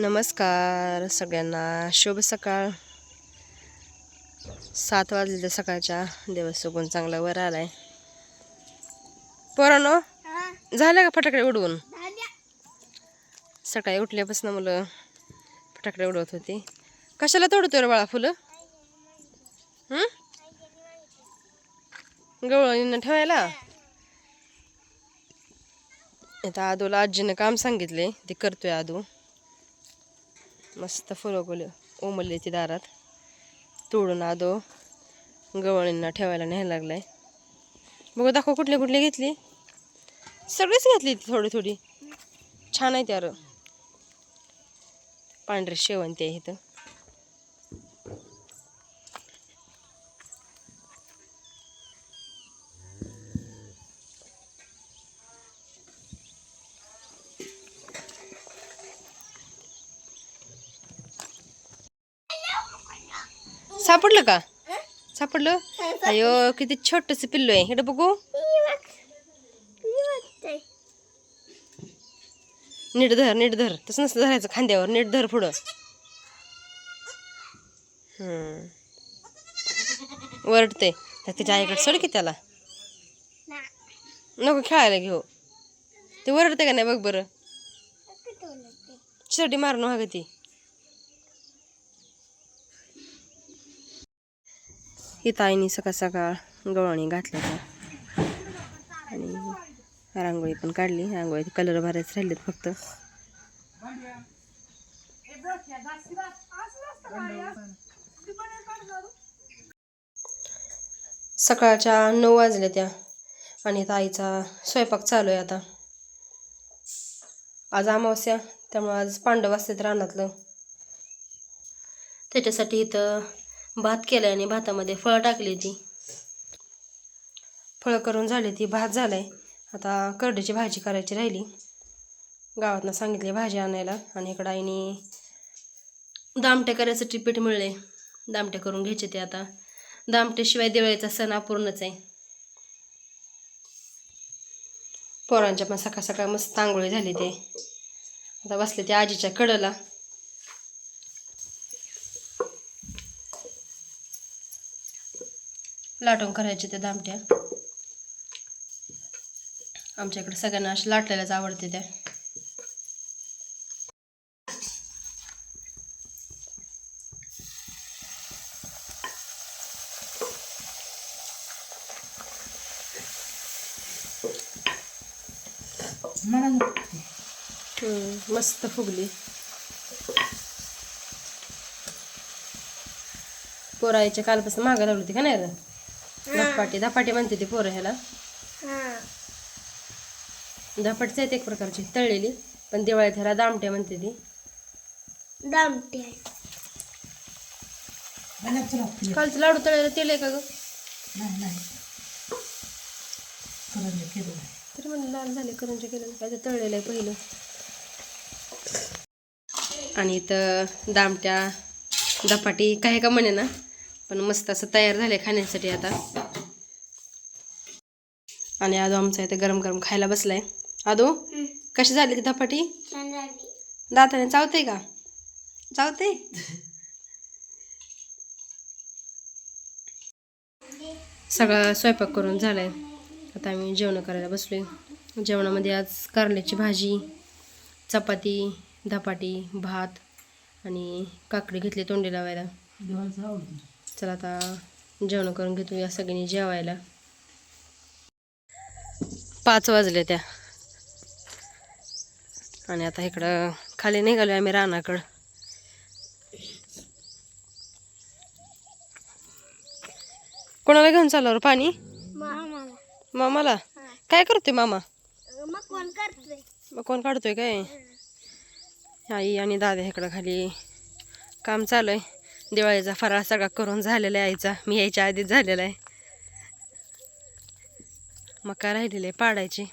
नमस्कार सगळ्यांना. शुभ सकाळ. सात वाजले तर सकाळच्या दिवस चुकून चांगला वर आलाय. पोरानो झालं का फटाकडे उडवून? सकाळी उठल्यापासून मुलं फटाकडे उडवत होती. कशाला तोडतो रे बाळा फुलं? गवळणीनं ठेवायला? आता आदूला आजीनं काम सांगितले. ते करतोय आदू. मस्त फुलं गुल ती दारात. तोडून आदो गवळींना ठेवायला न्यायला लागलाय. बघू दाखव कुठली कुठली घेतली. सगळीच घेतली ती थोडी थोडी. छान आहे त्यार पांढरे शेवंती आहे इथं. सापडलं का? सापडलं? अयो किती छोटस पिल्लू आहे. इकडे बघू. नीट धर नीट धर. तसं नसतं धरायचं खांद्यावर. नीट धर पुढं. हम्म. वरडते तर तिच्या आईकडे सोड की त्याला. नको खेळायला घेऊ. ते वरडते का नाही? बघ बरं. शेवटी मारून व्हा ती. ही ताईनी सकाळ सकाळ गवळणी घातल्या त्या. आणि रांगोळी पण काढली. रांगोळी कलर भरायचे राहिलेत फक्त. सकाळच्या नऊ वाजल्या त्या. आणि ताईचा स्वयंपाक चालू आहे आता. आज अमावस्या त्यामुळे आज पांडव असतात रानातलं. त्याच्यासाठी इथं भात केला आणि भातामध्ये फळं टाकली ती. फळं करून झाली ती भात झालाय. आता करडीची भाजी करायची राहिली. गावातनं सांगितली भाजी आणायला आणि इकडं आईने दामटे करायसाठी पीठ मिळले दामटे करून घ्यायचे ते आता. दामटेशिवाय दिवाळीचा सण अपूर्णच आहे. पोरांच्या पण सकाळ सकाळ मस्त आंघोळी झाली ते. आता बसले ते आजीच्या कडला. लाटून करायचे ते दामट्या आमच्या इकडे सगळ्यांना अशा लाटलेल्याच आवडते त्या. मस्त फुगली. पोरायच्या कालपासून मागं लावली होती का नाही धपाटी. धपाटी म्हणते ती पोरं ह्याला. धपाटीच आहेत एक प्रकारची तळलेली. पण दिवाळीत ह्याला दामट्या म्हणते ती. दामटे कालचं लाडू तळायला तेल आहे का ग? तरी म्हणलं लाल झाले करंजे केलं काय ते तळलेलं आहे पहिलं. आणि इथं दामट्या धपाटी काय का म्हणे ना? पण मस्त असं तयार झाले खाण्यासाठी आता. आणि आदो आमचा इथे गरम गरम खायला बसलाय. आदो कशी झाली ती धपाटी? दाताने चावते का? चावते सगळा स्वयंपाक करून झालाय. आता आम्ही जेवण करायला बसलोय. जेवणामध्ये आज कारल्याची भाजी चपाती धपाटी भात आणि काकडी घेतली तोंडी लावायला. चला आता जेवण करून घेतो या सगळ्यांनी जेवायला. पाच वाजले त्या. आणि आता इकडं खाली निघालो आम्ही रानाकडं. कोणाला घेऊन चाललो रे पाणी? मामाला. काय करतोय मामा? मग कोण काढतोय काय? आई आणि दादा इकडं खाली काम चालू आहे दिवाळीचा फराळ सगळा करून झालेला आहे आईचा. मी यायच्या आधीच झालेला आहे. मग काय राहिलेलं आहे पाडायची.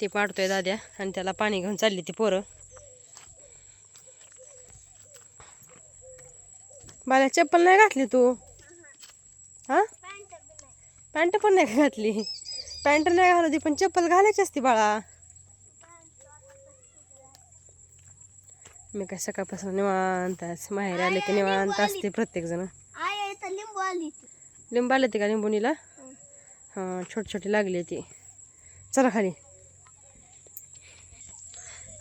ती पाडतोय दाद्या आणि त्याला पाणी घेऊन चालली ती पोरं. बाल्या चप्पल नाही घातली तू? हां? पॅन्ट पण नाही घातली. पॅन्ट नाही घालवती पण चप्पल घालायची असती बाळा. मी काय सकाळपासून निवांत माहेर आले की निवांत असते प्रत्येक जण. आई आई तर लिंबू आली ती. लिंब आले ते का लिंबुनीला? हां. छोटे छोटे लागले ते चला खाली.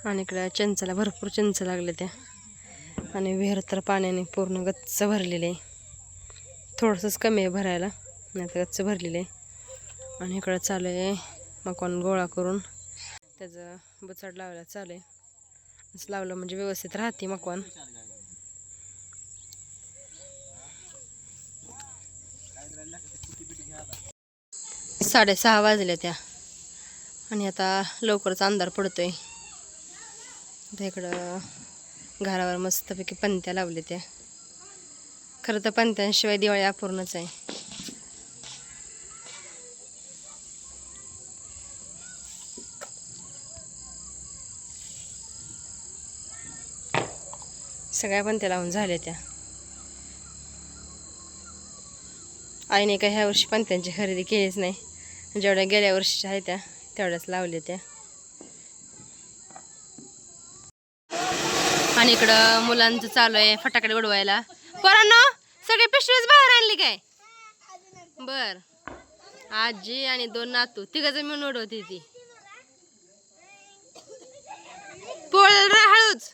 आणि इकडं चिंचाला भरपूर चिंच लागले त्या. आणि विहीर तर पाण्याने पूर्ण गच्च भरलेले आहे. थोडंसंच कमी आहे भरायला नाही तर गच्च भरलेले आहे. आणि इकडं चालू आहे मकवान गोळा करून. त्याचं बचड लावायला चालू आहे. असं लावलं म्हणजे व्यवस्थित राहते मकवान. साडेसहा वाजल्या त्या. आणि आता लवकरच अंधार पडतोय. आता इकडं घरावर मस्तपैकी पंत्या लावल्या त्या. खरं तर पंत्यांशिवाय दिवाळी अपूर्णच आहे. सगळ्या पंत्या लावून झाल्या त्या. आईने का ह्या वर्षी पंत्यांची खरेदी केलीच नाही. जेवढ्या गेल्या वर्षीच्या आहेत त्या तेवढ्याच लावल्या त्या. आणि इकडं मुलांचं चालू आहे फटाकडे उडवायला पोरांनो सगळे पिशवीच बाहेर आणली काय? बर. आजी आणि दोन नातू तिघ मिळून उडवते ती. पोळ हळूच.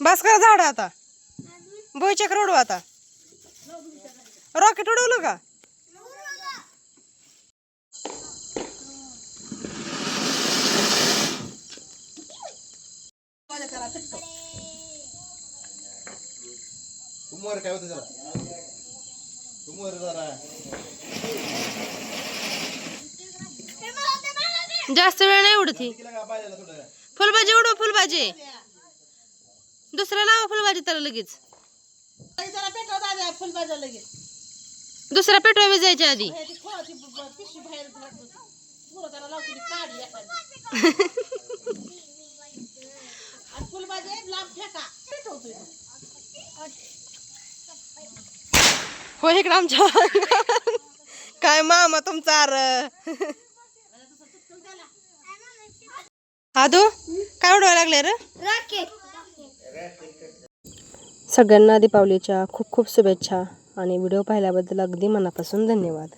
बस करा झाड आता. भुईचक रोड आता. रॉकेट उडवलं का? तुमवर काय होतं जरा तुमवर जरा जास्त वेळ नाही उडत ही. केलं का पाहिजे थोडं फुलभाजी उडव फुलभाजी. दुसऱ्या लावा फुलभाजी त्याला लगेच. दुसऱ्या पेटवा जायच्या आधी. हो इकडं आमच्या काय मामा तुमचा अर आदू काय उडवायला लागले रे? रॉकेट सगळ्यांना दीपावलीच्या खूप खूप शुभेच्छा आणि व्हिडिओ पाहिल्याबद्दल अगदी मनापासून धन्यवाद.